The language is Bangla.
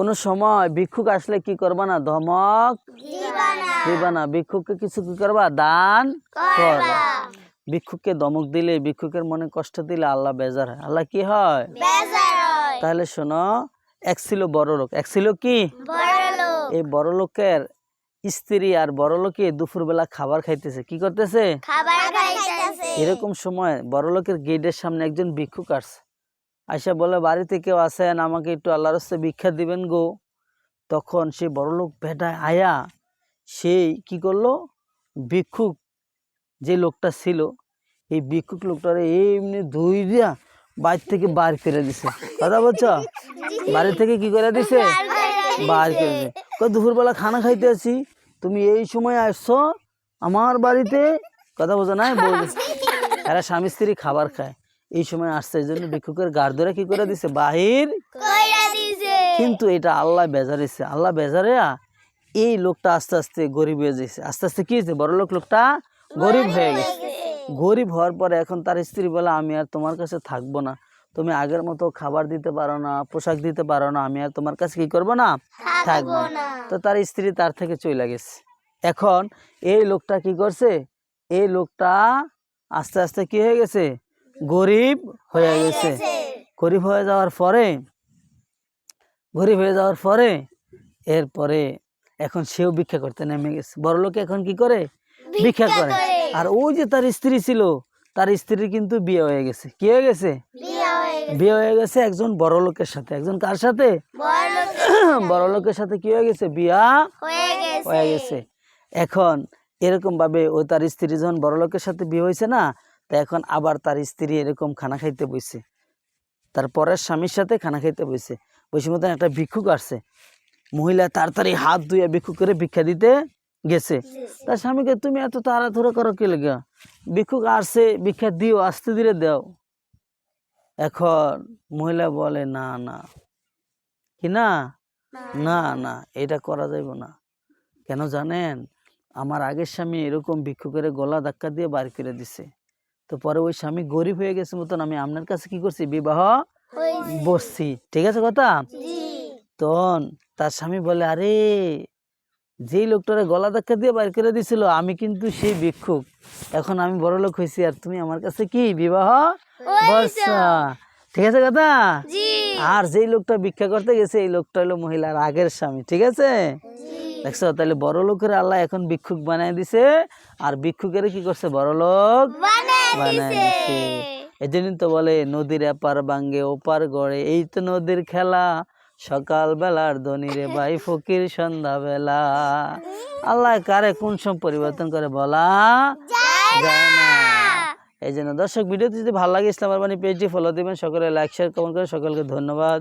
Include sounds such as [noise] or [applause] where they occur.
কোনো সময় ভিক্ষুক আসলে কি করবা না? ধমক? দিবা না। ভিক্ষুককে কিছু কি করবা? দান করবা। ভিক্ষুককে ধমক দিলে ভিক্ষুকের মনে কষ্ট দিলে আল্লাহ বেজার হয়। আল্লাহ কি হয়? তাহলে শোনো এক ছিল বড় লোক। এক ছিল কি? এই বড় লোকের স্ত্রী আর বড় লোকে দুপুরবেলা খাবার খাইতেছে। কি করতেছে? এরকম সময় বড় লোকের গেটের সামনে একজন ভিক্ষুক আসছে। আইসা বলে, বাড়িতে কেউ আসেন আমাকে একটু আল্লাহর হস্তে ভিক্ষা দিবেন গো। তখন সে বড় লোক বেটায় আয়া সেই কি করল? ভিক্ষুক যে লোকটা ছিল, এই ভিক্ষুক লোকটারে এমনি ধুই দিয়া বাড়ি থেকে বার করে দিছে। কথা বলছ? বাড়ি থেকে কি করে দিছে? বার করে দিছে। দুপুরবেলা খানা খাইতে আছি। তুমি এই সময় আসছো আমার বাড়িতে? কথা বোঝো না? বলছে। এরা স্বামী স্ত্রী খাবার খায়। এই সময় আসছে এই জন্য ভিক্ষুকের গার ধরে কি করে দিছে? বাহির কিন্তু এটা আল্লাহ বেজারেছে আল্লাহ বেজারে এই লোকটা আস্তে আস্তে গরিব হয়ে যাচ্ছে আস্তে আস্তে কি হয়েছে বড় লোক লোকটা গরিব হয়ে গেছে। গরিব হওয়ার পরে এখন তার স্ত্রী বলে আমি আর তোমার কাছে থাকব না। তুমি আগের মতো খাবার দিতে পারো না পোশাক দিতে পারো না। আমি আর তোমার কাছে কি করব না? থাকব না। তো তার স্ত্রী তার থেকে চলে গেছে। এখন এই লোকটা কি করছে? এই লোকটা আস্তে আস্তে কি হয়ে গেছে? গরিব হয়ে গেছে। গরিব হয়ে যাওয়ার পরে গরিব হয়ে যাওয়ার পরে এরপরে এখন সেও ভিক্ষা করতে নেমে গেছে। বড় লোক এখন কি করে? ভিক্ষা করে। আর ওই যে তার স্ত্রী ছিল তার স্ত্রীর কিন্তু বিয়ে হয়ে গেছে। কি হয়ে গেছে? বিয়া হয়ে গেছে। হয়ে একজন বড় লোকের সাথে। একজন কার সাথে? [clears throat] বড় লোকের সাথে। কি হয়ে গেছে? বিয়া হয়ে গেছে। হয়ে গেছে। এখন এরকম ভাবে ওই তার স্ত্রী যখন বড় লোকের সাথে বিয়ে হয়েছে না? তা এখন আবার তার স্ত্রী এরকম খানা খাইতে বসছে তার পরের স্বামীর সাথে খানা খাইতে বসছে বসে মতন একটা ভিক্ষুক আসছে। মহিলা তাড়াতাড়ি হাত ধুয়ে ভিক্ষুক করে ভিক্ষা দিতে গেছে। তার স্বামীকে তুমি এত তাড়াহুড়ো করো কি লেগে? ভিক্ষুক আসছে ভিক্ষা দিও আস্তে ধীরে দাও। এখন মহিলা বলে না না। কি না? না। না এটা করা যাইব না। কেন জানেন? আমার আগের স্বামী এরকম ভিক্ষুকের গলা ধাক্কা দিয়ে বার করে দিছে। তো পরে ওই স্বামী গরিব হয়ে গেছে মতন আমি আপনার কাছে কি করছি? বিবাহ বসছি। ঠিক আছে কথা? জি। তখন তার স্বামী বলে আরে যেই লোকটারে গলা ধাক্কা দিয়ে বার করে দিছিল আমি কিন্তু সেই ভিক্ষুক। এখন আমি বড় লোক হয়েছি আর তুমি আমার কাছে কি বিবাহ ঠিক আছে কথা? আর যেই লোকটা ভিক্ষা করতে গেছে এই লোকটা হলো মহিলার আগের স্বামী ঠিক আছে? দেখছ? তাহলে বড় লোকের আল্লাহ এখন ভিক্ষুক বানাই দিছে আর ভিক্ষুকের কি করছে? বড় লোক বানায় বানাই দিছে দিছে এজন্যই তো বলে নদীর এপার বাঙ্গে ওপার গড়ে। এই তো নদীর খেলা। সকাল বেলার ধনীরে ভাই ফকির সন্ধ্যা বেলা আল্লাহ কারে কোন সব পরিবর্তন করে বলা যায় না। এই জন্য দর্শক ভিডিওটি যদি ভালো লাগে ইসলাম আরবানি পেজটি ফলো দিবেন। সকলে লাইক শেয়ার কমেন্ট করে সকলকে ধন্যবাদ।